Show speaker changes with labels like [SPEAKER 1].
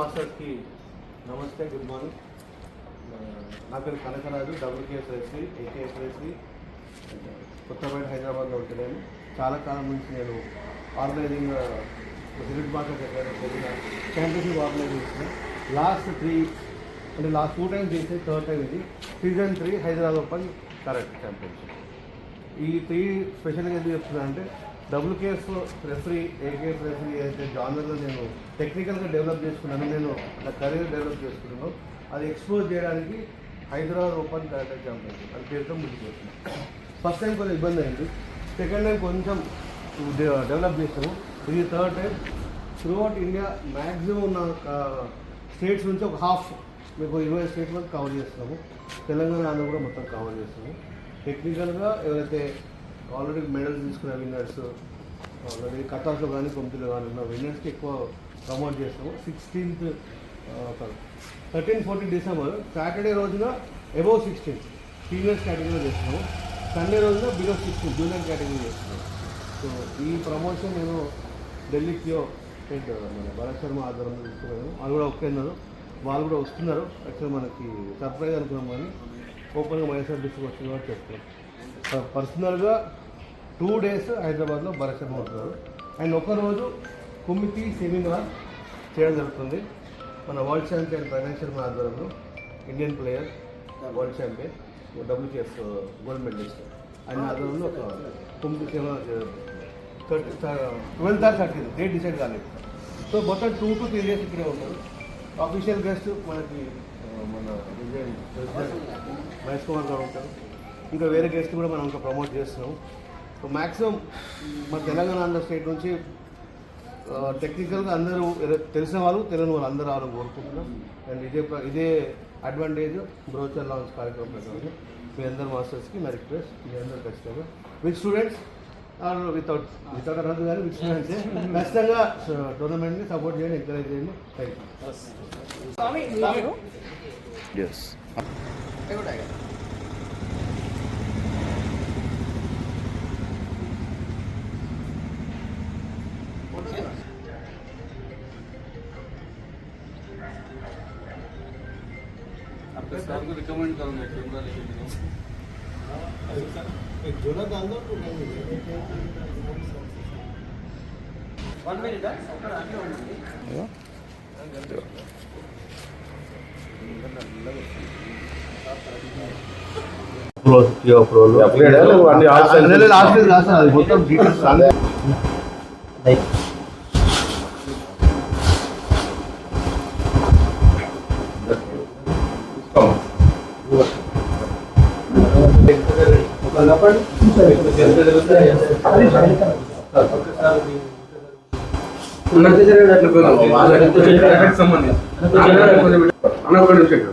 [SPEAKER 1] మాస్టర్స్కి నమస్తే good morning. నా పేరు కనకరాజు డబ్ల్యూకేఎస్ఎస్సి ఏకేఎస్ఎస్సి కొత్తపేట హైదరాబాద్లో ఉంటున్నాను. చాలా కాలం నుంచి నేను ఆర్గనైజింగ్ సిరిట్ మార్కెట్ ఎక్కడైనా ఛాంపియన్షిప్ ఆర్గనైజ్ చేసిన లాస్ట్ త్రీ అంటే లాస్ట్ టూ టైమ్స్ చేసి థర్డ్ టైం ఇది. Season three Hyderabad open karate championship. ఈ త్రీ స్పెషల్గా ఎందుకు చెప్తున్నా అంటే డబ్ల్యూకేఎస్ రెఫరీ ఏకేఎస్ రెఫరీ అయితే జానర్లో నేను టెక్నికల్గా డెవలప్ చేసుకున్నాను నేను నా కెరీర్ డెవలప్ చేసుకున్నాను అది ఎక్స్పోజ్ చేయడానికి హైదరాబాద్ ఓపెన్ కరాటే ఛాంపియన్షిప్. అని పేరుతో ముందుకు వస్తున్నాను ఫస్ట్ టైం కొంచెం ఇబ్బంది అయింది. సెకండ్ టైం కొంచెం డె- డెవలప్ చేసాము ఇది third time. Throughout India maximum ఉన్న స్టేట్స్ నుంచి ఒక హాఫ్ మీకు ఇరవై స్టేట్ వరకు కవర్ చేస్తాము తెలంగాణ ఆంధ్ర కూడా మొత్తం కవర్ చేస్తాము టెక్నికల్గా ఎవరైతే ఆల్రెడీ మెడల్స్ తీసుకున్న విన్నర్స్ ఆల్రెడీ కటాస్లో కానీ కొమ్మిలో కానీ ఉన్న విన్నర్స్కి ఎక్కువ ప్రమోట్ చేస్తాము. Sixteenth thirteen fourteen December Saturday రోజున అబౌవ్ సిక్స్టీన్ సీనియర్స్ కేటగిరీలో చేస్తున్నాము సండే రోజున బిలో సిక్స్టీన్ జూనియర్ కేటగిరీ చేస్తున్నాము సో ఈ ప్రమోషన్ నేను ఢిల్లీకియో హెడ్ మన భరత్ శర్మ ఆధ్వర్యంలో తీసుకున్నాను. వాళ్ళు కూడా ఒకే ఉన్నారు వాళ్ళు కూడా వస్తున్నారు. యాక్చువల్ మనకి సర్ప్రైజ్ అనుకున్నాం కానీ ఓపెన్గా మైసూర్ డిస్ట్రిక్ట్ వచ్చిన కాబట్టి చెప్తున్నాం. పర్సనల్గా టూ డేస్ హైదరాబాద్లో భరత్ అవుతున్నారు అండ్ ఒకరోజు కుమ్మికి సెమినార్ చేయడం జరుగుతుంది. మన వరల్డ్ ఛాంపియన్ ఫైనాన్షియల్ శర్మ ఆధ్వర్యంలో Indian player world champion WTS gold medalist. ఆయన ఆధ్వర్యంలో ఒక కుమ్మికి seminar thirty twelfth or thirteen date decide కాలేదు. సో మొత్తం టూ టు త్రీ డేస్ ఇక్కడే ఉంటారు. అఫీషియల్ గెస్ట్ మనకి మన విజయ్ మహేష్ కుమార్ గారు ఉంటారు. ఇంకా వేరే గెస్ట్ కూడా మనం ఇంకా ప్రమోట్ చేస్తున్నాం. సో మ్యాక్సిమం మన తెలంగాణ ఆంధ్ర స్టేట్ నుంచి టెక్నికల్గా అందరూ తెలిసిన వాళ్ళు తెలియని వాళ్ళు అందరూ రావాలని కోరుకుంటున్నాం. అండ్ ఇదే ఇదే అడ్వాంటేజ్ బ్రోచర్ లాంచ్ కార్యక్రమం ప్రకారం. మీ అందరు మాస్టర్స్కి నా రిక్వెస్ట్ మీ అందరు ఖచ్చితంగా. With students or without without అనదు కానీ విత్ స్టూడెంట్స్ ఖచ్చితంగా టోర్నమెంట్ని సపోర్ట్ చేయండి ఎంకరేజ్ చేయండి. థ్యాంక్ యూ
[SPEAKER 2] స్వామి మీరు
[SPEAKER 3] ఎస్
[SPEAKER 4] आपके सर को रिकमेंड करूंगा कैमरा लेके चलो
[SPEAKER 2] వన్ మినిట్ అక్కడ అట్లా ఉండండి
[SPEAKER 1] అది మొత్తం డీటెయిల్స్
[SPEAKER 4] అన్న ఒక నిమిషం ఇక్కడ.